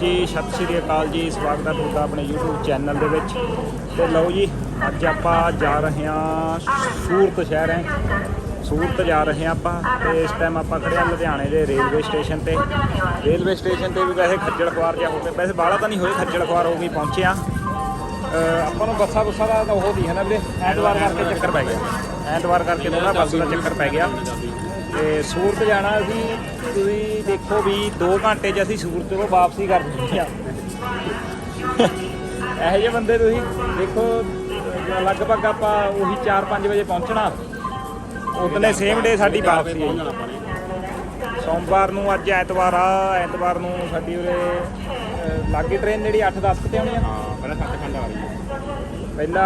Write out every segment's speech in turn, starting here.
ਜੀ ਸਤਿ ਸ਼੍ਰੀ ਅਕਾਲ ਜੀ। ਸਵਾਗਤ ਹੈ ਤੁਹਾਡਾ ਆਪਣੇ YouTube ਚੈਨਲ ਦੇ ਵਿੱਚ। ਤੇ ਲਓ ਜੀ, ਅੱਜ ਆਪਾਂ ਜਾ ਰਹੇ ਹਾਂ ਸੂਰਤ ਸ਼ਹਿਰ ਹੈ। ਸੂਰਤ ਜਾ ਰਹੇ ਹਾਂ ਆਪਾਂ ਤੇ ਇਸ ਟਾਈਮ ਆਪਾਂ ਖੜੇ ਹਾਂ ਲੁਧਿਆਣੇ ਦੇ ਰੇਲਵੇ ਸਟੇਸ਼ਨ ਤੇ। ਰੇਲਵੇ ਸਟੇਸ਼ਨ ਤੇ ਵੀ ਵੈਸੇ ਖੱਜਲ ਖੁਆਰ ਜਿਹਾ ਹੋ ਗਿਆ। ਵੈਸੇ ਬਾਹਲਾ ਤਾਂ ਨਹੀਂ ਹੋਏ ਖੱਜਲ ਖੁਆਰ ਹੋ। ਗਈ ਪਹੁੰਚਿਆ ਆਪਾਂ ਨੂੰ ਬੱਸਾਂ ਬੁੱਸਾਂ ਦਾ ਤਾਂ ਉਹ ਦੀ ਹੈ ਨਾ ਵੀਰੇ। ਐਤਵਾਰ ਕਰਕੇ ਚੱਕਰ ਪੈ ਗਿਆ। ਐਤਵਾਰ ਕਰਕੇ ਥੋੜਾ ਬੱਸ ਦਾ ਚੱਕਰ ਪੈ ਗਿਆ। ਤੇ ਸੂਰਤ ਜਾਣਾ ਅਸੀਂ ਤੁਸੀਂ ਦੇਖੋ ਵੀ 2 ਘੰਟੇ 'ਚ ਅਸੀਂ ਸੂਰਤ ਤੋਂ ਵਾਪਸੀ ਕਰ ਦਿੰਦੇ ਆ। ਇਹੋ ਜਿਹੇ ਬੰਦੇ ਤੁਸੀਂ ਦੇਖੋ ਲਗਭਗ ਆਪਾਂ ਉਹੀ 4-5 ਵਜੇ ਪਹੁੰਚਣਾ। ਉਤਨੇ ਸੇਮ ਡੇ ਸਾਡੀ ਵਾਪਸੀ ਹੈ। ਸੋਮਵਾਰ ਨੂੰ ਅੱਜ ਐਤਵਾਰ ਆ ਐਤਵਾਰ ਨੂੰ ਸਾਡੀ ਉਰੇ ਲਾਗੇ ਟ੍ਰੇਨ ਜਿਹੜੀ 8-10 ਤੇ ਆਉਣੀ ਆ। ਹਾਂ ਪਹਿਲਾਂ ਸੱਤ ਖੰਡ ਆ ਰਹੀ ਹੈ ਪਹਿਲਾਂ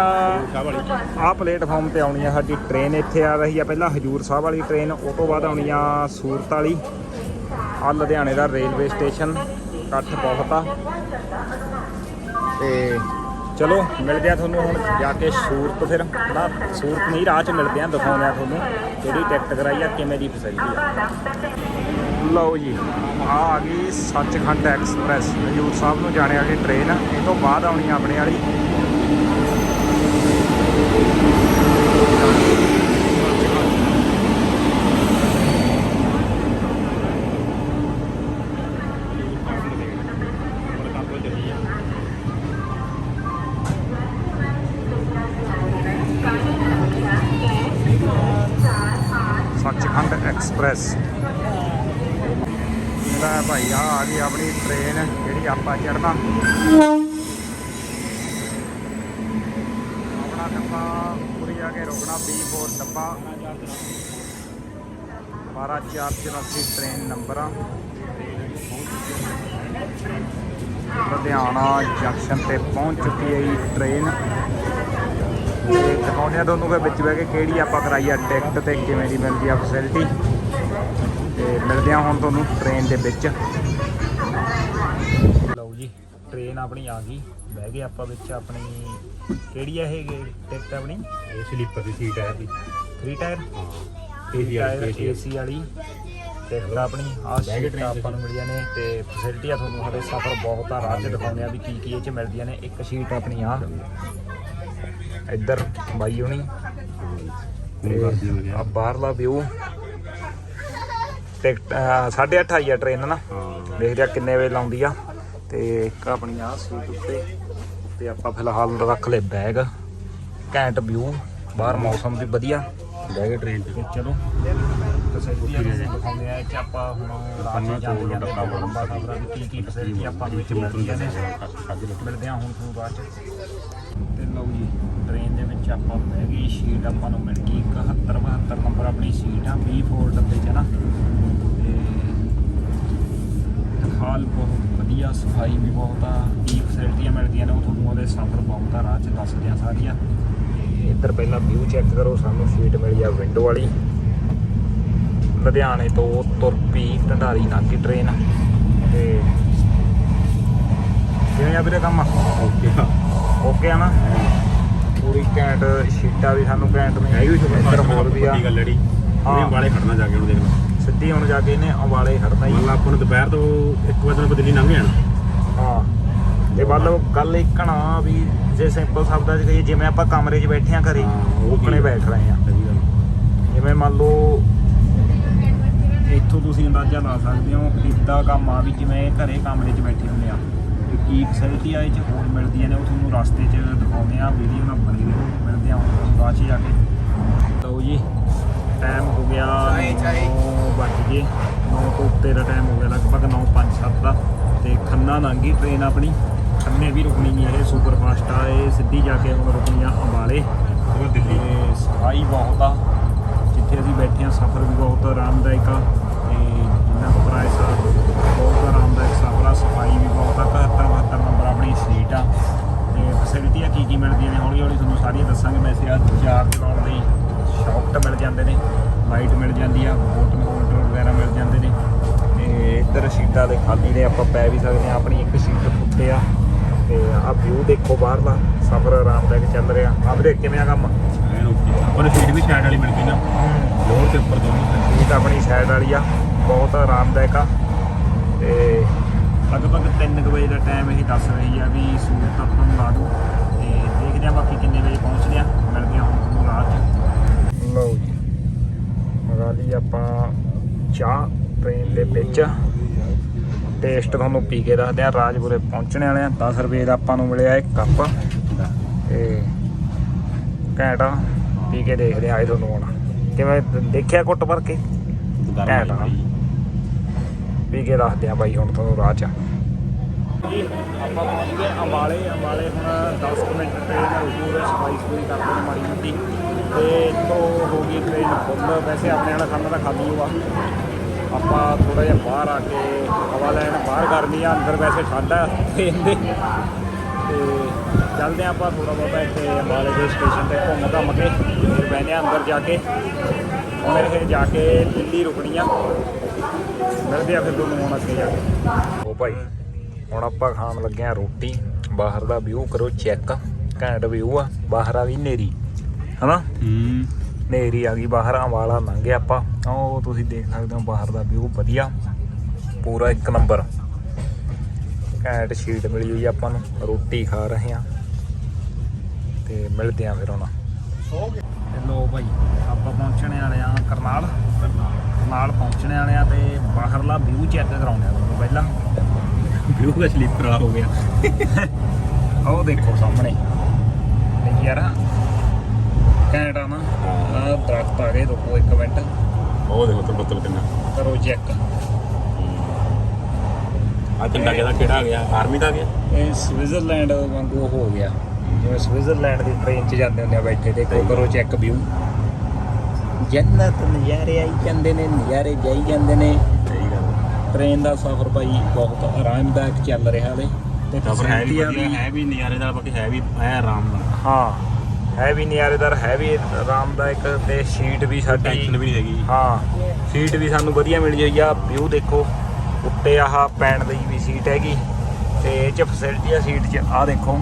ਆਹ ਪਲੇਟਫਾਰਮ ਤੇ ਆਉਣੀ ਆ ਸਾਡੀ ਟ੍ਰੇਨ ਇੱਥੇ ਆ ਰਹੀ ਆ ਪਹਿਲਾਂ ਹਜੂਰ ਸਾਹਿਬ ਵਾਲੀ ਟ੍ਰੇਨ ਉਹ ਤੋਂ ਬਾਅਦ ਆਉਣੀ ਆ ਸੂਰਤ ਵਾਲੀ ਆ ਲੁਧਿਆਣੇ ਦਾ ਰੇਲਵੇ ਸਟੇਸ਼ਨ ਇਕੱਠ ਬਹੁਤ ਆ। ਤੇ ਚਲੋ ਮਿਲਦੇ ਆ ਤੁਹਾਨੂੰ ਹੁਣ ਜਾ ਕੇ ਸੂਰਤ ਫਿਰ। ਨਾ, ਸੂਰਤ ਨਹੀਂ, ਰਾਹ 'ਚ ਮਿਲਦੇ ਆ ਦਿਖਾਉਂਦੇ ਆ ਤੁਹਾਨੂੰ ਕਿਹੜੀ ਟਿਕਟ ਕਰਾਈ ਆ, ਕਿਵੇਂ ਦੀ ਫੈਸਿਲਿਟੀ ਆ। ਲਓ ਜੀ, ਆ ਆ ਗਈ ਸੱਚਖੰਡ ਐਕਸਪ੍ਰੈਸ, ਹਜੂਰ ਸਾਹਿਬ ਨੂੰ ਜਾਣੇ ਵਾਲੀ ਟ੍ਰੇਨ ਇਹ ਤੋਂ ਬਾਅਦ ਆਉਣੀ ਆ ਆਪਣੇ ਵਾਲੀ। ਐਕਸਪ੍ਰੈਸ ਇਹਦਾ ਭਾਈ ਆ ਆ ਗਈ ਆਪਣੀ ਟ੍ਰੇਨ ਜਿਹੜੀ ਆਪਾਂ ਚੜਨਾ ਆਪਣਾ ਡੱਬਾ ਪੂਰੀ ਜਾ ਕੇ ਰੁਕਣਾ B4 ਡੱਬਾ। 12484 ਟ੍ਰੇਨ ਨੰਬਰ। ਆ ਲੁਧਿਆਣਾ ਜੰਕਸ਼ਨ ਤੇ ਪਹੁੰਚ ਚੁੱਕੀ ਹੈ ਜੀ ਟ੍ਰੇਨ ਤੇ ਦਿਖਾਉਂਦੇ ਆ ਤੁਹਾਨੂੰ ਫਿਰ ਵਿੱਚ ਬਹਿ ਕੇ ਕਿਹੜੀ ਆਪਾਂ ਕਰਾਈ ਆ ਟਿਕਟ ਤੇ ਕਿਵੇਂ ਦੀ ਮਿਲਦੀ ਆ ਫੈਸਿਲਿਟੀ ਤੇ ਮਿਲਦੇ ਆ ਹੁਣ ਤੁਹਾਨੂੰ ਟ੍ਰੇਨ ਦੇ ਵਿੱਚ। ਲਓ ਜੀ ਟ੍ਰੇਨ ਆਪਣੀ ਆ ਗਈ। ਬਹਿ ਗਏ ਆਪਾਂ ਵਿੱਚ ਆਪਣੀ ਕਿਹੜੀ ਆ ਇਹ ਟਿਕਟ ਆਪਣੀ? ਇਹ ਸਲੀਪਰ ਦੀ ਸੀਟ ਹੈ ਇਹਦੀ 3 ਟਾਇਰ ਹਾਂ ਏਸੀ ਵਾਲੀ ਟਿਕਟ ਆਪਣੀ ਆ ਸੀਟਾਂ। ਆਪਾਂ ਨੂੰ ਮਿਲੀਆਂ ਨੇ ਤੇ ਫੈਸਿਲਿਟੀ ਆ ਤੁਹਾਨੂੰ ਸਾਡੇ ਸਫ਼ਰ ਬਹੁਤ ਆ ਰਾਹ 'ਚ ਦਿਖਾਉਂਦੇ ਆ ਵੀ ਕੀ ਕੀ ਇਹ 'ਚ ਮਿਲਦੀਆਂ ਨੇ। ਇੱਕ ਸੀਟ ਆਪਣੀ ਆ। ਇੱਧਰ ਬਾਈ ਹੋਣੀ। ਆ ਬਾਹਰਲਾ ਵਿਊ ਟਿਕਟ 8:30 ਆਈ ਆ ਟ੍ਰੇਨ ਨਾ। ਦੇਖਦੇ ਆ ਕਿੰਨੇ ਵਜੇ ਲਾਉਂਦੀ ਆ। ਤੇ ਇੱਕ ਆਪਣੀ ਆ ਸੀਟ ਉੱਤੇ ਤੇ ਆਪਾਂ ਫਿਲਹਾਲ ਰੱਖ ਲਏ ਬੈਗ ਘੈਂਟ ਵਿਊ ਬਾਹਰ ਮੌਸਮ ਵੀ ਵਧੀਆ। ਬਹਿ ਗਏ ਟ੍ਰੇਨ ਤੇ। ਚਲੋ। ਦੀ ਮਿਲਦੇ ਆ ਹੁਣ ਤੁਹਾਨੂੰ ਬਾਅਦ ਚ। ਤੇ ਲਓ ਜੀ। ਟ੍ਰੇਨ ਦੇ ਵਿੱਚ ਆਪਾਂ ਬਹਿ ਗਏ ਸ਼ੀਟ ਆਪਾਂ ਨੂੰ ਮਿਲ ਗਈ 71 72 ਨੰਬਰ ਆਪਣੀ ਸੀਟ ਆ 24 ਡੱਬੇ ਚ ਨਾ। ਤੇ ਹਾਲ ਬਹੁਤ ਵਧੀਆ ਸਫ਼ਾਈ ਵੀ ਬਹੁਤ ਆ ਕੀ ਫੈਸਿਲਿਟੀਆਂ ਮਿਲਦੀਆਂ ਨੇ ਉਹ ਤੁਹਾਨੂੰ ਉਹਦੇ ਸਫ਼ਰ ਬਹੁਤ ਆ ਰਾਹ ਚ ਦੱਸਦੇ ਆ ਸਾਰੀਆਂ। ਤੇ ਇੱਧਰ ਪਹਿਲਾਂ ਵਿਊ ਚੈੱਕ ਕਰੋ ਸਾਨੂੰ ਸੀਟ ਮਿਲੀ ਆ ਵਿੰਡੋ ਵਾਲੀ। ਲੁਧਿਆਣੇ ਤੋਂ ਤੁਰ ਪਈ ਢੰਡਾਰੀ ਨਾਕੀ ਟ੍ਰੇਨ ਤੇ ਕਿਵੇਂ ਆ ਵੀਰੇ ਕੰਮ? ਓਕੇ ਆ। ਓਕੇ ਆ ਨਾ? ਪੂਰੀ ਘੈਂਟ ਸ਼ੀਟਾਂ ਵੀ ਸਾਨੂੰ ਘੈਂਟ ਵੀ ਇੱਧਰ ਹੋਰ ਵੀ ਆ। ਗੱਲ ਹਾਂ। ਉਹਨੇ ਵਾਲੇ ਖੜਨਾ ਜਾ ਕੇ ਹੁਣ ਦੇਖ ਲਓ ਸਿੱਧੀ ਹੁਣ ਜਾ ਕੇ ਇਹਨੇ ਅੰਬਾਲੇ ਖੜਨਾ ਹੀ ਮੰਨ ਲਾ ਆਪਾਂ ਨੂੰ ਦੁਪਹਿਰ ਤੋਂ 1 ਵਜੇ ਨੂੰ ਦਿੱਲੀ ਲੰਘ ਜਾਣਾ। ਹਾਂ। ਤੇ ਮਤਲਬ ਗੱਲ ਇੱਕਣਾ ਵੀ ਜੇ ਸਿੰਪਲ ਸ਼ਬਦਾਂ 'ਚ ਕਹੀਏ ਜਿਵੇਂ ਆਪਾਂ ਕਮਰੇ 'ਚ ਬੈਠੇ ਆ ਘਰੇ ਹਾਂ, ਉਹ ਉੱਕਣੇ ਚੀਜ਼। ਬੈਠ ਰਹੇ ਆ। ਸਹੀ ਗੱਲ। ਜਿਵੇਂ ਮੰਨ ਲਓ ਇੱਥੋਂ ਤੁਸੀਂ ਅੰਦਾਜ਼ਾ ਲਾ ਸਕਦੇ ਹੋ ਕਿੱਦਾਂ ਕੰਮ ਆ ਵੀ ਜਿਵੇਂ ਘਰੇ ਕਮਰੇ 'ਚ ਬੈਠੇ ਹੁੰਦੇ ਆ ਤੇ ਕੀ ਫੈਸਿਲਿਟੀ ਆ ਇਹ 'ਚ ਹੋਰ ਮਿਲਦੀਆਂ ਨੇ ਉਹ ਤੁਹਾਨੂੰ ਰਸਤੇ 'ਚ ਦਿਖਾਉਂਦੇ ਆ ਵੀਡੀਓ ਨਾਲ ਬਣੇ ਟ੍ਰੇਨ ਆਪਣੀ। ਖੰਨੇ ਵੀ ਰੁਕਣੀ ਨਹੀਂ ਇਹ ਸੁਪਰ ਫਾਸਟ ਆ ਇਹ ਸਿੱਧੀ ਜਾ ਕੇ ਹੁਣ ਰੁਕਣੀ ਆ ਅੰਬਾਲੇ। ਉਹ ਦਿੱਲੀ। ਤੇ ਸਫ਼ਾਈ ਬਹੁਤ ਆ। ਜਿੱਥੇ ਅਸੀਂ ਬੈਠੇ ਆ ਸਫ਼ਰ ਵੀ ਬਹੁਤ ਆਰਾਮਦਾਇਕ ਆ। ਤੇ ਜਿੰਨਾ ਕੁ ਪ੍ਰਾਈਸ ਆ ਬਹੁਤ ਆਰਾਮਦਾਇਕ ਸਫ਼ਰ ਆ। ਸਫ਼ਾਈ ਵੀ ਬਹੁਤ ਆ। 71 72 ਨੰਬਰ ਆਪਣੀ ਸੀਟ ਆ। ਤੇ ਫੈਸਿਲਿਟੀ ਆ ਕੀ ਕੀ ਮਿਲਦੀਆਂ ਨੇ? ਹੌਲੀ ਹੌਲੀ ਤੁਹਾਨੂੰ ਸਾਰੀਆਂ ਦੱਸਾਂਗੇ। ਵੈਸੇ ਆ ਚਾਰਜ ਲਾਉਣ ਲਈ ਸ਼ੌਕਟ ਮਿਲ ਜਾਂਦੇ ਨੇ। ਲਾਈਟ ਮਿਲ ਜਾਂਦੀ ਆ ਬੋਟਲ ਹੋਲਡਰ ਵਗੈਰਾ ਮਿਲ ਜਾਂਦੇ ਨੇ। ਤੇ ਇੱਧਰ ਸੀਟਾਂ ਦੇ ਖਾਲੀ ਨੇ ਆਪਾਂ ਪੈ ਵੀ ਸਕਦੇ ਆ ਆਪਣੀ ਇੱਕ ਸੀਟ ਉੱਤੇ ਆ। ਤੇ ਆ ਵਿਊ ਦੇਖੋ ਬਾਹਰਲਾ ਸਫ਼ਰ ਆਰਾਮਦਾਇਕ ਚੱਲ ਰਿਹਾ। ਆ ਵੀਰੇ ਕਿਵੇਂ ਆ ਕੰਮ? ਪਰ ਸੀਟ ਵੀ ਸਾਈਡ ਵਾਲੀ ਮਿਲ ਗਈ ਨਾ। ਲੋਅਰ ਤੇ ਉੱਪਰ ਦੋਨੋਂ ਸੀਟ ਆਪਣੀ ਸਾਈਡ ਵਾਲੀ ਆ ਬਹੁਤ ਆਰਾਮਦਾਇਕ ਆ। ਤੇ ਲਗਭਗ 3 ਵਜੇ ਦਾ ਟਾਈਮ ਇਹ ਦੱਸ ਰਹੀ ਆ ਵੀ ਸੂਰਤ ਆਪਾਂ ਨੂੰ ਲਾ ਦੂ। ਤੇ ਦੇਖਦੇ ਆ ਬਾਕੀ ਕਿੰਨੇ ਵਜੇ ਪਹੁੰਚਦੇ ਆ। ਮਿਲਦੇ ਆ ਹੁਣ ਤੁਹਾਨੂੰ ਰਾਤ ਲਓ ਜੀ ਮੰਗਾ ਲਈ ਆਪਾਂ ਚਾਹ। ਟ੍ਰੇਨ ਦੇ ਵਿੱਚ। ਟੇਸਟ ਤੁਹਾਨੂੰ ਪੀ ਕੇ ਦੱਸਦੇ ਆ ਰਾਜਪੁਰੇ ਪਹੁੰਚਣੇ ਵਾਲੇ ਆ 10 ਰੁਪਏ ਦਾ ਆਪਾਂ ਨੂੰ ਮਿਲਿਆ ਇੱਕ ਕੱਪ। ਤੇ ਘੈਂਟ ਪੀ ਕੇ ਦੇਖਦੇ ਆ ਆਏ ਤੁਹਾਨੂੰ ਹੁਣ। ਕਿਵੇਂ ਦੇਖਿਆ ਕੁੱਟ ਭਰ ਕੇ? ਘੈਂਟ ਪੀ ਕੇ ਦੱਸਦੇ ਆ ਬਾਈ ਹੁਣ ਤੁਹਾਨੂੰ ਰਾਹ ਚ। ਜੀ ਆਪਾਂ ਪਹੁੰਚ ਗਏ ਅੰਬਾਲੇ। ਅੰਬਾਲੇ ਹੁਣ 10 ਕੁ ਮਿੰਟ ਟ੍ਰੇਨ ਰੁਕੂ ਸਫ਼ਾਈ ਸਫੂਈ ਕਰਦੇ ਨੇ ਮਾੜੀ ਮੋਟੀ। ਤੇ ਤੋਂ ਹੋ ਗਈ ਟ੍ਰੇਨ ਫੁੱਲ ਵੈਸੇ ਆਪਣੇ ਵਾਲਾ ਖਾਨਾ ਤਾਂ ਖਾਲੀ ਹੋਆ ਆਪਾਂ ਥੋੜਾ ਜਿਹਾ ਬਾਹਰ ਆ ਕੇ ਹਵਾ ਲੈਣ ਬਾਹਰ ਗਰਮੀ ਆ ਅੰਦਰ ਵੈਸੇ ਠੰਡ ਆ ਟ੍ਰੇਨ ਦੇ ਤੇ ਚੱਲਦੇ ਹਾਂ ਆਪਾਂ ਥੋੜਾ ਬਹੁਤਾ ਇੱਥੇ ਅੰਬਾਲੇ ਦੇ ਸਟੇਸ਼ਨ ਤੇ ਘੁੰਮ ਘੰਮ ਕੇ ਫਿਰ ਬਹਿਨੇ ਆ ਅੰਦਰ ਜਾ ਕੇ। ਹੁਣ ਇਹ ਜਾ ਕੇ ਦਿੱਲੀ ਰੁਕਣੀ ਆ। ਮਿਲਦੇ ਆ ਫਿਰ ਤੁਹਾਨੂੰ ਹੁਣ ਅੱਗੇ ਜਾ ਕੇ। ਉਹ ਭਾਈ ਹੁਣ ਆਪਾਂ ਖਾਣ ਲੱਗੇ ਆ ਰੋਟੀ। ਬਾਹਰ ਦਾ ਵਿਊ ਕਰੋ ਚੈੱਕ ਘੈਂਟ ਵਿਊ ਆ ਬਾਹਰ ਆ ਵੀ ਨੇਰੀ। ਹਨਾ? ਹੂੰ। ਨੇਰੀ ਆ ਗਈ ਬਾਹਰ ਅੰਬਾਲਾ ਲੰਘੇ ਆਪਾਂ। ਉਹ ਤੁਸੀਂ ਦੇਖ ਸਕਦੇ ਹੋ ਬਾਹਰ ਦਾ ਵਿਊ ਵਧੀਆ। ਪੂਰਾ ਇੱਕ ਨੰਬਰ। ਘੈਂਟ ਸ਼ੀਟ ਮਿਲੀ ਹੋਈ ਆਪਾਂ ਨੂੰ। ਰੋਟੀ ਖਾ ਰਹੇ ਆ ਤੇ ਮਿਲਦੇ ਆ ਫਿਰ ਹੁਣ। ਲੋ ਭਾਈ ਆਪਾਂ ਪਹੁੰਚਣੇ ਵਾਲੇ ਆ ਕਰਨਾਲ। ਕਰਨਾਲ ਪਹੁੰਚਣੇ ਵਾਲੇ ਆ ਤੇ ਬਾਹਰਲਾ ਵਿਊ ਚੈੱਕ ਕਰਾਉਂਦੇ ਆ ਤੁਹਾਨੂੰ ਪਹਿਲਾਂ। ਵਿਊ ਦਾ ਸਲੀਪਰ ਆ ਹੋ ਗਿਆ। ਉਹ ਦੇਖੋ ਸਾਹਮਣੇ। ਯਾਰ ਘੈਂਟ ਆ ਨਾ। ਆ ਦਰਖਤ ਆ ਗਏ ਰੁਕੋ ਇੱਕ ਮਿੰਟ। ਉਹ ਦੇਖੋ ਤਾਂ ਬੱਤਲ ਕਿੰਨਾ। ਕਰੋ ਚੈੱਕ ਆ ਝੰਡਾ ਕਿਹਦਾ ਕਿਹੜਾ ਆ ਗਿਆ? ਆਰਮੀ ਦਾ ਆ ਗਿਆ? ਇਹ ਸਵਿਟਜ਼ਰਲੈਂਡ ਵਾਂਗੂ ਹੋ ਗਿਆ। ਜਿਵੇਂ ਸਵਿਟਜ਼ਰਲੈਂਡ ਦੀ ਟ੍ਰੇਨ 'ਚ ਜਾਂਦੇ ਹੁੰਦੇ ਆ ਬੈਠੇ ਦੇਖੋ ਕਰੋ ਚੈੱਕ ਵਿਊ ਜੰਨਤ ਨਜ਼ਾਰੇ ਆਈ ਜਾਂਦੇ ਨੇ ਨਜ਼ਾਰੇ ਜਾਈ ਜਾਂਦੇ ਨੇ। ਸਹੀ ਗੱਲ ਟ੍ਰੇਨ ਦਾ ਸਫ਼ਰ ਭਾਈ ਬਹੁਤ ਆਰਾਮਦਾਇਕ ਚੱਲ ਰਿਹਾ ਹਲੇ ਤੇ ਸਫਰ ਹੈ ਵੀ ਵਧੀਆ ਹੈ ਵੀ ਨਜ਼ਾਰੇਦਾਰ ਬਾਕੀ ਹੈ ਵੀ ਐ ਆਰਾਮ ਨਾਲ। ਹਾਂ। ਹੈ ਵੀ ਨਜ਼ਾਰੇਦਾਰ ਹੈ ਵੀ ਆਰਾਮਦਾਇਕ ਤੇ ਸੀਟ ਵੀ ਸਾਡੀ ਟੈਨਸ਼ਨ ਵੀ ਨਹੀਂ ਹੈਗੀ। ਹਾਂ ਸੀਟ ਵੀ ਸਾਨੂੰ ਵਧੀਆ ਮਿਲੀ ਹੋਈ ਆ ਵਿਊ ਦੇਖੋ ਉੱਤੇ ਆਹ ਪੈਣ ਲਈ ਵੀ ਸੀਟ ਹੈਗੀ। ਤੇ ਇਹ ਚ ਫੈਸਿਲਿਟੀ ਆ ਸੀਟ 'ਚ। ਆਹ ਦੇਖੋ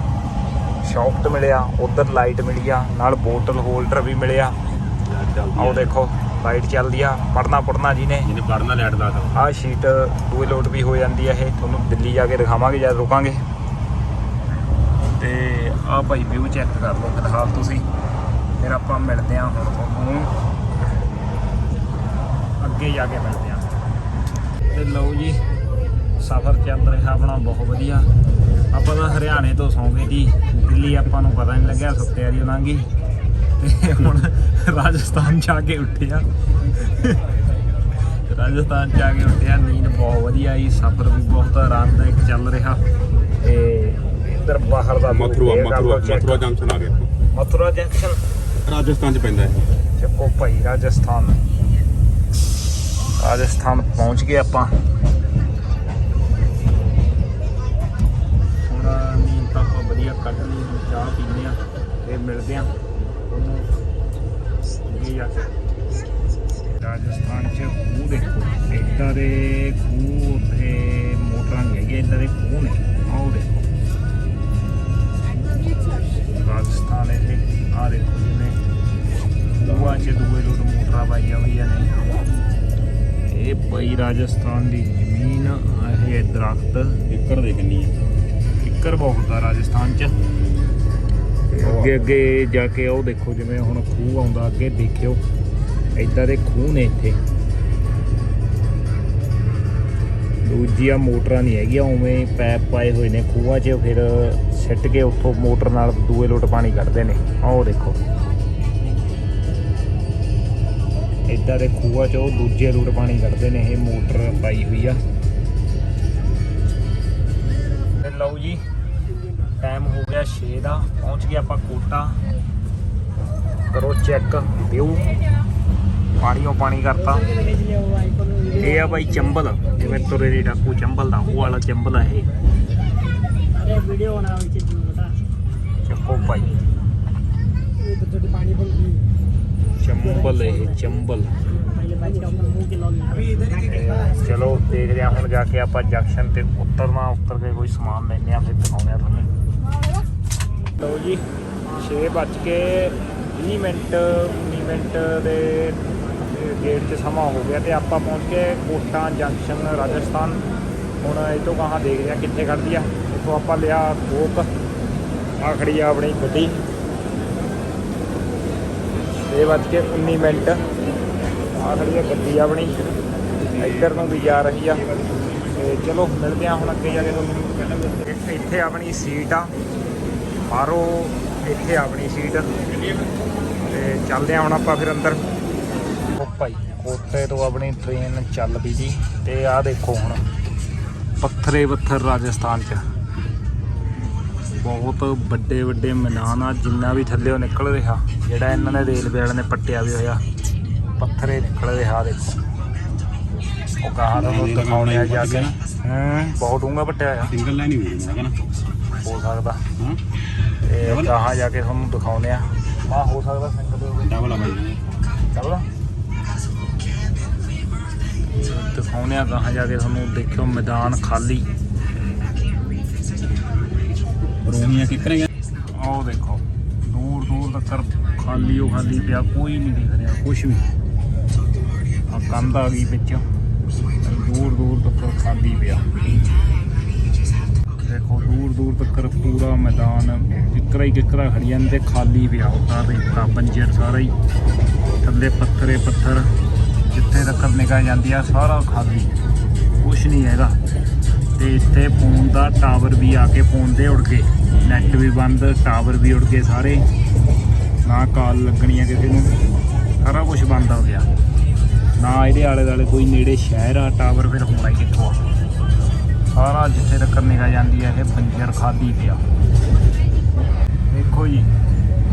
ਸ਼ੌਕਟ ਮਿਲਿਆ ਉਧਰ ਲਾਈਟ ਮਿਲੀ ਆ ਨਾਲ ਬੋਟਲ ਹੋਲਡਰ ਵੀ ਮਿਲਿਆ। ਆਹ ਦੇਖੋ ਲਾਈਟ ਚੱਲਦੀ ਆ ਪੜਨਾ ਪੜਨਾ ਜੀ ਨੇ ਜਿਹਨੇ ਪੜਨਾ ਲੈਟ ਦਾ ਸਕਦਾ ਆਹ ਸ਼ੀਟ ਦੂਏ ਲੋਡ ਵੀ ਹੋ ਜਾਂਦੀ ਆ ਇਹ। ਤੁਹਾਨੂੰ ਦਿੱਲੀ ਜਾ ਕੇ ਦਿਖਾਵਾਂਗੇ ਜਦ ਰੁਕਾਂਗੇ। ਤੇ ਆਹ ਭਾਈ ਵਿਊ ਚੈੱਕ ਕਰ ਲਓ ਫਿਲਹਾਲ ਤੁਸੀਂ। ਫਿਰ ਆਪਾਂ ਮਿਲਦੇ ਹਾਂ ਹੁਣ ਤੁਹਾਨੂੰ। ਅੱਗੇ ਜਾ ਕੇ ਮਿਲਦੇ ਹਾਂ। ਤੇ ਲਓ ਜੀ, ਸਫ਼ਰ ਚੱਲ ਰਿਹਾ ਆਪਣਾ ਬਹੁਤ ਵਧੀਆ। ਆਪਾਂ ਤਾਂ ਹਰਿਆਣੇ ਤੋਂ ਸੌਂਗੇ ਜੀ। ਦਿੱਲੀ ਆਪਾਂ ਨੂੰ ਪਤਾ ਨਹੀਂ ਲੱਗਿਆ ਸੁੱਤੇ ਵਾਲੀ ਲਾਂਗੀ ਤੇ ਹੁਣ ਰਾਜਸਥਾਨ ਜਾ ਕੇ ਉੱਠਿਆ ਰਾਜਸਥਾਨ ਜਾ ਕੇ ਉੱਠਿਆ ਨੀਂਦ ਬਹੁਤ ਵਧੀਆ ਆਈ ਸਫ਼ਰ ਵੀ ਬਹੁਤ ਆਰਾਮਦਾਇਕ ਚੱਲ ਰਿਹਾ। ਤੇ ਇੱਧਰ ਬਾਹਰ ਦਾ ਮਥੁਰਾ ਮਥੁਰਾ। ਮਥੁਰਾ ਜੰਕਸ਼ਨ ਆ ਗਿਆ ਮਥੁਰਾ ਜੰਕਸ਼ਨ ਰਾਜਸਥਾਨ ਚ ਪੈਂਦਾ ਹੈ ਚੱਕੋ ਭਾਈ ਰਾਜਸਥਾਨ। ਰਾਜਸਥਾਨ ਪਹੁੰਚ ਗਏ ਆਪਾਂ। ਹੁਣ ਨੀਂਦ ਤਾਂ ਆਪਾਂ ਵਧੀਆ ਕੱਢ ਲਈ ਹੁਣ ਚਾਹ ਆ ਤੇ ਮਿਲਦੇ ਆ ਜਾ ਕੇ ਰਾਜਸਥਾਨ ਚ ਖੂਹ ਦੇਖੋ ਇੱਦਾਂ ਦੇ ਖੂਹ ਉੱਥੇ ਮੋਟਰਾਂ ਹੈਗੀਆਂ ਇੱਦਾਂ ਦੇ ਖੂਹ ਨੇ। ਦੇਖੋ। ਰਾਜਸਥਾਨ ਇਹ ਆ ਦੇਖੋ ਜਿਵੇਂ ਖੂਹਾਂ 'ਚ ਦੂਏ ਲੋਟ ਮੋਟਰਾਂ ਪਾਈਆਂ ਹੋਈਆਂ ਨੇ। ਇਹ ਪਈ ਰਾਜਸਥਾਨ ਦੀ ਜ਼ਮੀਨ ਇਹ ਦਰਖਤ। ਏਕੜ ਦੇ ਕਿੰਨੀ ਹੈ ਕਿੱਕਰ ਬਹੁਤ ਆ ਰਾਜਸਥਾਨ 'ਚ। ਅੱਗੇ ਅੱਗੇ ਜਾ ਕੇ ਉਹ ਦੇਖੋ ਜਿਵੇਂ ਹੁਣ ਖੂਹ ਆਉਂਦਾ ਅੱਗੇ ਦੇਖਿਓ। ਇਦਾਂ ਦੇ ਖੂਹ ਨੇ ਇੱਥੇ। ਦੂਜੀਆਂ ਮੋਟਰਾਂ ਨਹੀਂ ਹੈਗੀਆਂ, ਉਵੇਂ ਪੈਪ ਪਾਏ ਹੋਏ ਨੇ ਖੂਹਾਂ 'ਚ, ਫਿਰ ਸਿੱਟ ਕੇ ਉੱਥੋਂ ਮੋਟਰ ਨਾਲ ਦੂਏ ਲੋਟ ਪਾਣੀ ਕੱਢਦੇ ਨੇ। ਆਹ ਦੇਖੋ। ਇਦਾਂ ਦੇ ਖੂਹਾਂ 'ਚ ਉਹ ਦੂਜੇ ਲੋਟ ਪਾਣੀ ਕੱਢਦੇ ਨੇ, ਇਹ ਮੋਟਰ ਪਾਈ ਹੋਈ ਆ। ਤੇ ਲਓ ਜੀ ਟਾਈਮ ਹੋ ਗਿਆ 6 ਦਾ, ਪਹੁੰਚ ਗਏ ਆਪਾਂ ਕੋਟਾ। ਕਰੋ ਚੈੱਕ ਵਿਊ ਪਾਣੀਓ ਪਾਣੀ ਕਰਤਾ। ਇਹ ਆ ਭਾਈ ਚੰਬਲ ਜਿਵੇਂ ਤੁਰੇ ਦੀ ਡਾਕੂ ਚੰਬਲ ਦਾ ਉਹ ਵਾਲਾ ਚੰਬਲ ਹੈ ਇਹ। ਅਰੇ ਵੀਡੀਓ ਨਾ ਵਿੱਚ ਬਤਾ ਚੱਕੋ ਭਾਈ ਇਹ ਤਾਂ ਤੁਹਾਡੇ ਪਾਣੀ ਬਣ ਗਈ। ਚੰਬਲ ਇਹ ਚੰਬਲ। ਚਲੋ ਦੇਖਦੇ ਆ ਹੁਣ ਜਾ ਕੇ ਆਪਾਂ ਜੰਕਸ਼ਨ ਤੇ ਉਤਰਨਾ ਉਤਰ ਕੇ ਕੋਈ ਸਮਾਨ ਲੈਣੇ ਆ ਫਿਰ ਦਿਖਾਉਂਦੇ ਆ ਤੁਹਾਨੂੰ। ਲਓ ਜੀ 6 ਵੱਜ ਕੇ 20 ਮਿੰਟ 20 ਮਿੰਟ ਦੇ ਗੇਟ 'ਚ ਸਮਾਂ ਹੋ ਗਿਆ ਤੇ ਆਪਾਂ ਪਹੁੰਚ ਗਏ ਕੋਟਾ ਜੰਕਸ਼ਨ ਰਾਜਸਥਾਨ। ਹੁਣ ਇਹ ਤੋਂ ਕਹਾਂ ਦੇਖਦੇ ਆ ਕਿੱਥੇ ਖੜਦੀ ਆ। ਇੱਥੋਂ ਆਪਾਂ ਲਿਆ ਕੋਕ। ਆ ਖੜੀ ਆ ਆਪਣੀ ਗੱਡੀ। ਛੇ ਵੱਜ ਕੇ 19 ਮਿੰਟ। ਆ ਖੜੀ ਆ ਗੱਡੀ ਆਪਣੀ। ਇੱਧਰ ਨੂੰ ਵੀ ਜਾ ਰਹੀ ਆ। ਤੇ ਚਲੋ ਮਿਲਦੇ ਆ ਹੁਣ ਅੱਗੇ ਜਾ ਕੇ ਤੁਹਾਨੂੰ। ਇੱਥੇ- ਇੱਥੇ ਆਪਣੀ ਸੀਟ ਆ। ਬਾਹਰੋਂ ਇੱਥੇ ਆਪਣੀ ਸੀਟ ਤੇ ਚੱਲਦੇ ਆ ਹੁਣ ਆਪਾਂ ਫਿਰ ਅੰਦਰ। ਭਾਈ ਕੋਟੇ ਤੋਂ ਆਪਣੀ ਟ੍ਰੇਨ ਚੱਲ ਪਈ ਜੀ ਤੇ ਆਹ ਦੇਖੋ ਹੁਣ। ਪੱਥਰੇ ਪੱਥਰ ਰਾਜਸਥਾਨ ਚ। ਬਹੁਤ ਵੱਡੇ ਵੱਡੇ ਮੈਦਾਨ ਆ ਜਿੰਨਾ ਵੀ ਥੱਲੇੋਂ ਨਿਕਲ ਰਿਹਾ ਜਿਹੜਾ ਇਹਨਾਂ ਨੇ ਰੇਲਵੇ ਵਾਲਿਆਂ ਨੇ ਪੱਟਿਆ ਵੀ ਹੋਇਆ ਪੱਥਰੇ ਨਿਕਲ ਰਿਹਾ ਦੇਖੋ। ਉਹ ਕਹਾਂ ਤੁਹਾਨੂੰ ਦਿਖਾਉਣੇ ਆ ਜਾ ਕੇ। ਹੂੰ ਬਹੁਤ ਡੂੰਘਾ ਪੱਟਿਆ ਆ ਸਿੰਗਲ ਲਾਈਨ ਹੀ ਹੋ ਸਕਦਾ। ਹਾਂ। ਤੇ ਕਹਾਂ ਜਾ ਕੇ ਤੁਹਾਨੂੰ ਦਿਖਾਉਣੇ ਆ। ਆ ਹੋ ਸਕਦਾ ਸਿੰਗਲ ਦੇ ਹੋਵੇ। ਡਬਲ ਆ ਬਾਈ ਚੱਲਦਾ ਦਿਖਾਉਣੇ ਆ ਕਹਾਂ ਜਾ ਕੇ ਤੁਹਾਨੂੰ ਦੇਖਿਓ ਮੈਦਾਨ ਖਾਲੀ। ਰੋਮੀਆਂ ਕਿੱਕਰੇ ਗਿਆ ਆਹ ਦੇਖੋ ਦੂਰ ਦੂਰ ਤੱਕ ਖਾਲੀ ਉਹ ਖਾਲੀ ਪਿਆ, ਕੋਈ ਨਹੀਂ ਦਿਖ ਰਿਹਾ ਕੁਝ ਵੀ। ਆ ਕੰਧ ਆ ਗਈ ਵਿੱਚ। ਦੂਰ ਦੂਰ ਤੱਕ ਖਾਲੀ ਪਿਆ। ਦੇਖੋ ਦੂਰ ਦੂਰ ਤੱਕ ਪੂਰਾ ਮੈਦਾਨ ਕਿੱਕਰਾ ਹੀ ਕਿੱਕਰਾ ਖੜੀਆਂ ਨੇ ਤੇ ਖਾਲੀ ਪਿਆ। ਉਹਦਾ ਰੇਤਾ ਬੰਜਰ ਸਾਰਾ ਹੀ। ਥੱਲੇ ਪੱਥਰੇ ਪੱਥਰ। ਜਿੱਥੇ ਤੱਕ ਨਿਗਾਹ ਜਾਂਦੀ ਆ, ਸਾਰਾ ਖਾਲੀ। ਕੁਝ ਨਹੀਂ ਹੈਗਾ। ਤੇ ਇੱਥੇ ਫੋਨ ਦਾ ਟਾਵਰ ਵੀ ਆ ਕੇ ਫੋਨ ਦੇ ਉੜ ਗਏ। ਨੈਟ ਵੀ ਬੰਦ ਟਾਵਰ ਵੀ ਉੜ ਗਏ ਸਾਰੇ। ਨਾ ਕਾਲ ਲੱਗਣੀ ਆ ਕਿਸੇ ਨੂੰ। ਸਾਰਾ ਕੁਝ ਬੰਦ ਹੋ ਗਿਆ। ਨਾ ਇਹਦੇ ਆਲੇ ਦੁਆਲੇ ਕੋਈ ਨੇੜੇ ਸ਼ਹਿਰ ਆ ਟਾਵਰ ਫਿਰ ਹੋਣਾ ਹੀ ਕਿੱਥੋਂ ਆ? ਸਾਰਾ ਜਿੱਥੇ ਤੱਕ ਨਿਗਾਹ ਜਾਂਦੀ ਹੈ ਇਹ ਬੰਜਰ ਖਾਲੀ ਪਿਆ। ਦੇਖੋ ਜੀ,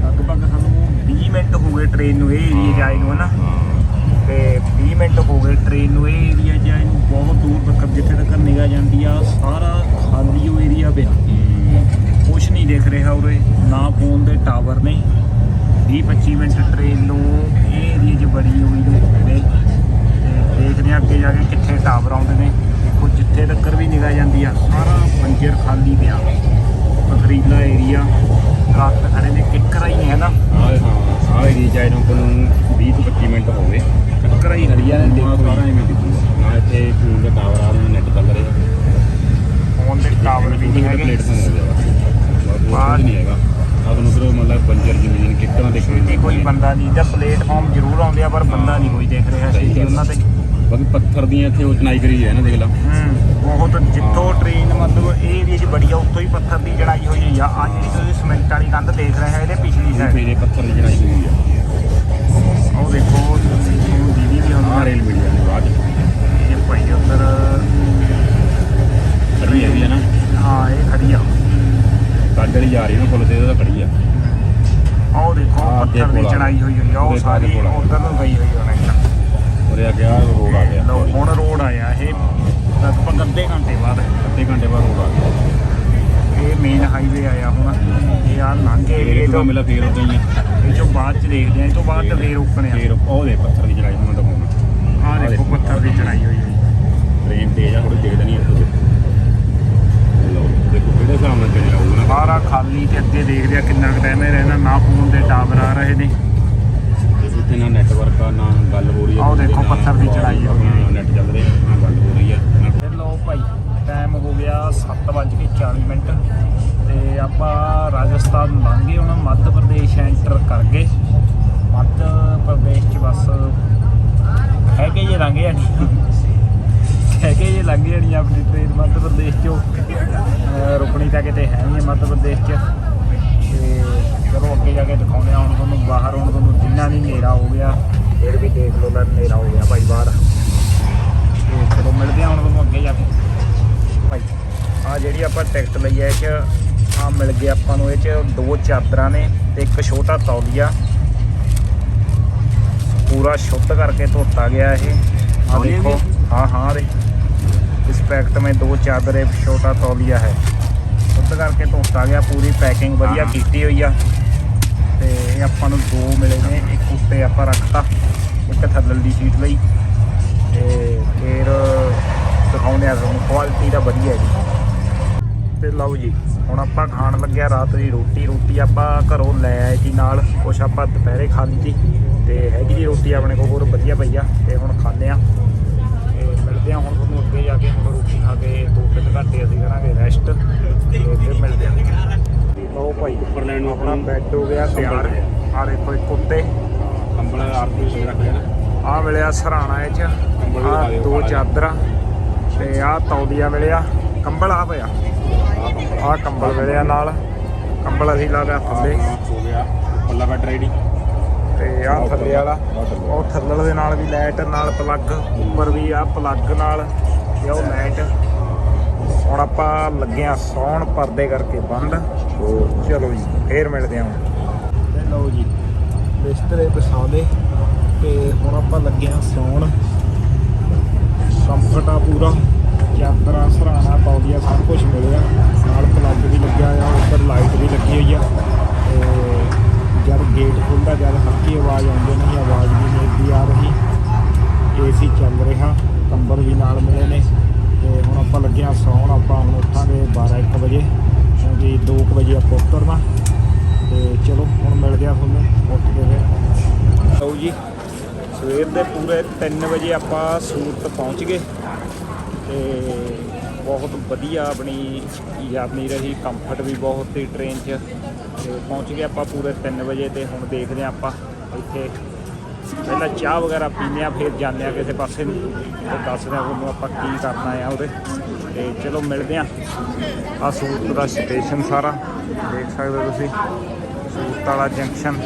ਲਗਭਗ ਸਾਨੂੰ 20 ਮਿੰਟ ਹੋ ਗਏ ਟ੍ਰੇਨ ਨੂੰ, ਇਹ ਏਰੀਆ ਜਾਏ ਨੂੰ, ਹਨਾ? ਤੇ 20 ਮਿੰਟ ਹੋ ਗਏ ਟ੍ਰੇਨ ਨੂੰ। ਇਹ ਏਰੀਆ ਜਾਏ ਨੂੰ ਬਹੁਤ ਦੂਰ ਤੱਕ ਜਿੱਥੇ ਤੱਕ ਨਿਗਾਹ ਜਾਂਦੀ ਆ, ਸਾਰਾ ਖਾਲੀ ਉਹ ਏਰੀਆ ਪਿਆ। ਕੁਛ ਨਹੀਂ ਦਿਖ ਰਿਹਾ ਉਰੇ, ਨਾ ਫੋਨ ਦੇ ਟਾਵਰ ਨੇ। 20 25 ਮਿੰਟ ਟ੍ਰੇਨ ਨੂੰ ਇਹ ਏਰੀਆ 'ਚ ਬੜੀ ਹੋਈ ਨੇ। ਤੇ ਦੇਖਦੇ ਹਾਂ ਅੱਗੇ ਜਾ ਕੇ ਕਿੱਥੇ ਟਾਵਰ ਆਉਂਦੇ ਨੇ। ਦੇਖੋ ਜਿੱਥੇ ਤੱਕ ਵੀ ਨਿਗਾਹ ਜਾਂਦੀ ਆ, ਸਾਰਾ ਬੰਜਰ ਖਾਲੀ ਪਿਆ। ਪਥਰੀਲਾ ਏਰੀਆ ਦਰਖਤ ਖੜੇ ਨੇ। ਕਿੱਕਰਾ ਹੀ ਹੈ ਨਾ। ਆ ਹਾਂ ਆ ਏਰੀਆ ਚਾਹੇ ਕੋਲ 20 ਤੋਂ 25 ਮਿੰਟ ਹੋ ਕਿੱਕਰਾ ਹੀ ਖੜੀਆਂ ਨੇ ਦੇਖੋ ਸਾਰਾ ਐਵੇਂ ਦਿਖੂਗਾ ਨਾ ਇੱਥੇ ਫੋਨ ਦਾ ਟਾਵਰ ਆ ਰਿਹਾ ਨੈਟ ਚੱਲ ਰਿਹਾ ਫੋਨ ਦੇ ਟਾਵਰ ਵੀ ਨਹੀਂ ਹੈਗੇ। ਪਲੇਟਫਾਰਮ ਹੋ ਗਿਆ ਬਾਹਰ- ਨਹੀਂ ਹੈਗਾ। ਆ ਤੁਹਾਨੂੰ ਫਿਰ ਮਤਲਬ ਬੰਜਰ ਜ਼ਮੀਨ ਕਿੱਕਰਾਂ ਦੇ ਛੇਤੀ ਕੋਈ ਬੰਦਾ ਨਹੀਂ ਜਾਂ ਪਲੇਟਫਾਰਮ ਜ਼ਰੂਰ ਆਉਂਦੇ ਆ ਪਰ ਬੰਦਾ ਨਹੀਂ ਕੋਈ ਦੇਖ ਰਿਹਾ ਛੇਤੀ ਉਹਨਾਂ ਤੇ। ਬਾਕੀ ਪੱਥਰ ਦੀਆਂ ਇੱਥੇ ਉਹ ਚਨਾਈ ਕਰੀ ਹੈ ਨਾ ਦੇਖ ਲਾ। ਹੂੰ ਬਹੁਤ ਜਿੱਥੋਂ ਟ੍ਰੇਨ ਮਤਲਬ ਇਹ ਏਰੀਆ 'ਚ ਬੜੀ ਆ ਉੱਥੋਂ ਹੀ ਪੱਥਰ ਦੀ ਜੜਾਈ ਹੋਈ ਹੋਈ ਆ। ਜਿਹੜੀ ਤੁਸੀਂ ਸੀਮੈਂਟ ਵਾਲੀ ਕੰਧ ਦੇਖ ਰਹੇ ਆ ਇਹਦੇ ਪਿਛਲੀ ਸਾਈਡ ਮੇਰੇ ਪੱਥਰ ਦੀ ਚਨਾਈ ਹੋਈ ਆ। ਉਹ ਦੇਖੋ ਮੀਡੀਆ ਨੇ। ਬਾਅਦ ਚ। ਇਹ ਭਾਈ ਉੱਧਰ। ਖੜੀ ਹੈਗੀ ਆ ਨਾ। ਹਾਂ ਇਹ ਖੜੀ ਆ। ਕੱਢ ਵਾਲੀ ਜਾ ਰਹੀ ਨਾ ਫੁੱਲ ਤੇ ਉਹਦਾ ਖੜੀ ਆ। ਦੇਖੋ ਆਹ ਅੱਗੇ ਪੱਥਰ ਦੀ ਪੁਲ। ਚੜਾਈ ਹੋਈ ਹੋਈ ਆ ਉਹ ਸਾਰੀ ਪੁਲ। ਉਧਰ ਨੂੰ ਗਈ ਹੋਈ ਹੋਣੀ ਉਰੇ ਆ ਗਿਆ ਰੋਡ ਆ ਗਿਆ। ਹੁਣ ਰੋਡ ਆਇਆ ਇਹ। ਲਗਭਗ ਅੱਧੇ ਘੰਟੇ ਬਾਅਦ। ਅੱਧੇ ਘੰਟੇ ਬਾਅਦ ਰੋਡ ਆ ਗਿਆ। ਇਹ ਮੇਨ ਹਾਈਵੇ ਆਇਆ ਹੁਣ। ਇਹ ਆ ਲੰਘੇ ਇਹ ਤੋਂ ਤੋਂ ਮਿਲਾ ਫੇਰ ਉਦਾਂ ਹੀ ਇਹ ਚੋਂ ਬਾਅਦ ਚ ਦੇਖਦੇ ਆ ਇਹ ਤੋਂ ਬਾਅਦ ਤੇ ਫੇਰ ਰੁਕਣੇ ਫੇਰ ਉਹ ਦੇ ਪੱਥਰ ਦੀ ਚੜਾਈ ਦਿਖਾਉਣਾ ਆ ਦੇਖੋ ਪੱਥਰ ਦੀ ਚੜਾਈ ਹੋਈ ਹੋਈ। ਟ੍ਰੇਨ ਤੇਜ਼ ਆ ਥੋੜੀ ਦੇਖਦਾ ਨਹੀਂ ਇੱਥੇ। ਲੋ ਦੇਖੋ ਕਿਹੜੇ ਹਿਸਾਬ ਨਾਲ ਚੱਲ ਜਾਊਗਾ ਨਾ। ਸਾਰਾ ਖਾਲੀ ਤੇ ਅੱਗੇ ਦੇਖਦੇ ਆ ਕਿੰਨਾ ਕੁ ਟਾਈਮ ਇਹ ਰਹਿਣਾ ਨਾ ਫੋਨ ਦੇ ਟਾਵਰ ਆ ਰਹੇ ਨੇ। ਇੱਥੇ ਨਾ ਨੈਟਵਰਕ ਆ ਨਾ ਗੱਲ ਹੋ ਰਹੀ ਹੈ ਆਹ ਦੇਖੋ ਪੱਥਰ ਦੀ ਚੜਾਈ ਹੋ ਗਈ। ਨੈਟ ਚੱਲ ਰਿਹਾ ਨਾ ਗੱਲ ਹੋ ਰਹੀ ਹੈ ਤੇ ਲਓ ਭਾਈ ਟਾਈਮ ਹੋ ਗਿਆ 7:40 ਮਿੰਟ। ਤੇ ਆਪਾਂ ਰਾਜਸਥਾਨ ਲੰਘੇ ਹੁਣ ਮੱਧ ਪ੍ਰਦੇਸ਼ ਐਂਟਰ ਕਰ ਗਏ। ਮੱਧ ਪ੍ਰਦੇਸ਼ ਚ ਬਸ ਹੈਗੇ ਜੇ ਲੰਘੇ ਆ। ਨਹੀਂ ਹੈਗੇ ਜੇ ਲੰਘੇ ਨਹੀਂ ਆਪਣੀ ਟ੍ਰੇਨ ਮੱਧ ਪ੍ਰਦੇਸ਼ ਚੋਂ। ਰੁਕਣੀ ਤਾਂ ਕਿਤੇ ਹੈ ਨਹੀਂ ਮੱਧ ਪ੍ਰਦੇਸ਼ ਚ। ਤੇ ਚਲੋ ਅੱਗੇ ਜਾ ਕੇ ਦਿਖਾਉਂਦੇ ਆ ਹੁਣ ਤੁਹਾਨੂੰ ਬਾਹਰ ਹੁਣ ਤੁਹਾਨੂੰ ਜਿੰਨਾ ਵੀ ਹਨੇਰਾ ਹੋ ਗਿਆ। ਫਿਰ ਵੀ ਦੇਖ ਲਓ ਤਾਂ ਹਨੇਰਾ ਹੋ ਗਿਆ ਭਾਈ ਬਾਹਰ। ਤੇ ਚਲੋ ਮਿਲਦੇ ਆ ਹੁਣ ਤੁਹਾਨੂੰ ਅੱਗੇ ਜਾ ਕੇ। ਭਾਈ ਆ ਜਿਹੜੀ ਆਪਾਂ ਟਿਕਟ ਲਈ ਹੈ ਇਹ ਚ ਆ ਮਿਲ ਗਿਆ ਆਪਾਂ ਨੂੰ ਇਹ ਚ ਦੋ ਚਾਦਰਾਂ ਨੇ ਤੇ ਇੱਕ ਛੋਟਾ ਤੌਲੀਆ। ਪੂਰਾ ਸ਼ੁੱਧ ਕਰਕੇ ਧੋਤਾ ਗਿਆ ਇਹ। ਆ ਦੇਖੋ। ਹਾਂ ਹਾਂ ਰੇ ਇਸ ਪੈਕਟ ਮੇ ਦੋ ਚਾਦਰੇ ਛੋਟਾ ਤੌਲੀਆ ਹੈ। ਸ਼ੁੱਧ ਕਰਕੇ ਧੋਤਾ ਗਿਆ ਪੂਰੀ ਪੈਕਿੰਗ ਵਧੀਆ ਕੀਤੀ ਹੋਈ ਆ। ਤੇ ਇਹ ਆਪਾਂ ਨੂੰ ਦੋ ਮਿਲੇ ਨੇ ਇੱਕ ਉੱਤੇ ਆਪਾਂ ਰੱਖਤਾ ਇੱਕ ਥੱਲਲੀ ਸੀਟ ਲਈ। ਤੇ ਫਿਰ ਦਿਖਾਉਂਦੇ ਆ ਤੁਹਾਨੂੰ ਕੁਆਲਿਟੀ ਦਾ ਵਧੀਆ ਜੀ। ਤੇ ਲਓ ਜੀ ਹੁਣ ਆਪਾਂ ਖਾਣ ਲੱਗਿਆ ਰਾਤ ਦੀ ਰੋਟੀ। ਰੋਟੀ ਆਪਾਂ ਘਰੋਂ ਲੈ ਆਏ ਜੀ ਨਾਲ ਕੁਛ ਆਪਾਂ ਦੁਪਹਿਰੇ ਖਾ ਲਈ ਸੀ। ਤੇ ਹੈਗੀ ਜੀ ਰੋਟੀ ਆਪਣੇ ਕੋਲ ਹੋਰ ਵਧੀਆ ਪਈ ਆ ਤੇ ਹੁਣ ਖਾਂਦੇ ਆ। ਤੇ ਮਿਲਦੇ ਹਾਂ ਹੁਣ ਤੁਹਾਨੂੰ ਅੱਗੇ ਜਾ ਕੇ ਹੁਣ ਰੋਟੀ ਖਾ ਕੇ ਦੋ ਤਿੰਨ ਘੰਟੇ ਅਸੀਂ ਕਰਾਂਗੇ ਰੈਸਟ ਤੇ ਫਿਰ ਮਿਲਦੇ ਹਾਂ ਲਓ ਭਾਈ ਉੱਪਰ ਲੈਣ ਨੂੰ ਆਪਣਾ ਬੈੱਡ ਹੋ ਗਿਆ ਤਿਆਰ। ਆ ਦੇਖੋ ਇੱਕ ਉੱਤੇ ਕੰਬਲ ਆਰਪੀ ਰੱਖ ਲੈਣਾ ਆ ਮਿਲਿਆ ਸਰਾਣਾ ਇਹ ਚ। ਆ ਦੋ। ਚਾਦਰਾਂ ਤੇ ਆ ਤੌਲੀਆ ਮਿਲਿਆ। ਕੰਬਲ ਆ ਪਿਆ। ਆ ਕੰਬਲ। ਮਿਲਿਆ ਨਾਲ। ਕੰਬਲ ਅਸੀਂ ਲਾ ਲਿਆ ਥੱਲੇ। ਹੋ ਗਿਆ। ਪੱਲਾ ਬੈਡ ਰੈਡੀ ਤੇ ਆ ਥੱਲੇ ਵਾਲਾ, ਉਹ ਥੱਲੜ ਦੇ ਨਾਲ ਵੀ ਲਾਈਟ ਨਾਲ ਪਲੱਗ ਉੱਪਰ ਵੀ ਆ ਪਲੱਗ ਨਾਲ, ਤੇ ਉਹ ਲਾਈਟ ਹੁਣ ਆਪਾਂ ਲੱਗੇ ਆ ਸੌਣ ਪਰਦੇ ਕਰਕੇ ਬੰਦ। ਚਲੋ ਜੀ, ਫੇਰ ਮਿਲਦੇ ਹਾਂ ਤੇ ਲਓ ਜੀ, ਬਿਸਤਰੇ ਵਿਛਾ ਲਏ ਤੇ ਹੁਣ ਆਪਾਂ ਲੱਗੇ ਆ ਸੌਣ। ਕੰਫਰਟ ਆ ਪੂਰਾ ਚਾਦਰਾਂ ਸਰਾਣਾ ਤੌਲੀਆ ਸਭ ਕੁਝ ਮਿਲਿਆ ਨਾਲ ਪਲੱਗ ਵੀ ਲੱਗਿਆ ਆ ਉੱਪਰ ਲਾਈਟ ਵੀ ਲੱਗੀ ਹੋਈ ਆ ਤੇ ਜਦ ਗੇਟ ਖੁੱਲਦਾ ਜਦ ਹਲਕੀ ਆਵਾਜ਼ ਆਉਂਦੀ ਨਹੀਂ ਆਵਾਜ਼ ਵੀ ਮਿਲਦੀ ਆ ਰਹੀ ਏਸੀ ਚੱਲ ਰਿਹਾ ਕੰਬਲ ਵੀ ਨਾਲ ਮਿਲੇ ਨੇ। ਤੇ ਹੁਣ ਆਪਾਂ ਲੱਗਿਆ ਆ ਸੌਣ। ਆਪਾਂ ਹੁਣ ਉੱਠਾਂਗੇ 12 1 ਵਜੇ। ਕਿਉਂਕਿ 2 ਵਜੇ ਆਪਾਂ ਉਤਰਨਾ। ਤੇ ਚਲੋ, ਹੁਣ ਮਿਲ ਗਿਆ ਤੁਹਾਨੂੰ। ਉੱਠ ਕੇ ਫਿਰ ਲਓ ਜੀ, ਸਵੇਰ ਦੇ ਪੂਰੇ 3 ਵਜੇ ਆਪਾਂ ਸੂਰਤ ਪਹੁੰਚ ਗਏ। ਤੇ ਬਹੁਤ ਵਧੀਆ ਆਪਣੀ ਯਾਤਰੀ ਰਹੀ ਕੰਫਰਟ ਵੀ ਬਹੁਤ ਸੀ ਟ੍ਰੇਨ 'ਚ। ਤੇ ਪਹੁੰਚ ਗਏ ਆਪਾਂ ਪੂਰੇ 3 ਵਜੇ ਤੇ ਹੁਣ ਦੇਖਦੇ ਹਾਂ ਆਪਾਂ ਇੱਥੇ ਪਹਿਲਾਂ ਚਾਹ ਵਗੈਰਾ ਪੀਂਦੇ ਆ ਫਿਰ ਜਾਂਦੇ ਆ ਕਿਸੇ ਪਾਸੇ ਨੂੰ। ਤੇ ਦੱਸਦੇ ਆ ਤੁਹਾਨੂੰ ਆਪਾਂ ਕੀ ਕਰਨਾ ਆ ਉਹਦੇ। ਤੇ ਚਲੋ ਮਿਲਦੇ ਆ ਆ ਸੂਰਤ ਦਾ ਸਟੇਸ਼ਨ ਸਾਰਾ, ਦੇਖ ਸਕਦੇ ਹੋ ਤੁਸੀਂ। ਸੂਰਤ ਵਾਲਾ ਜੰਕਸ਼ਨ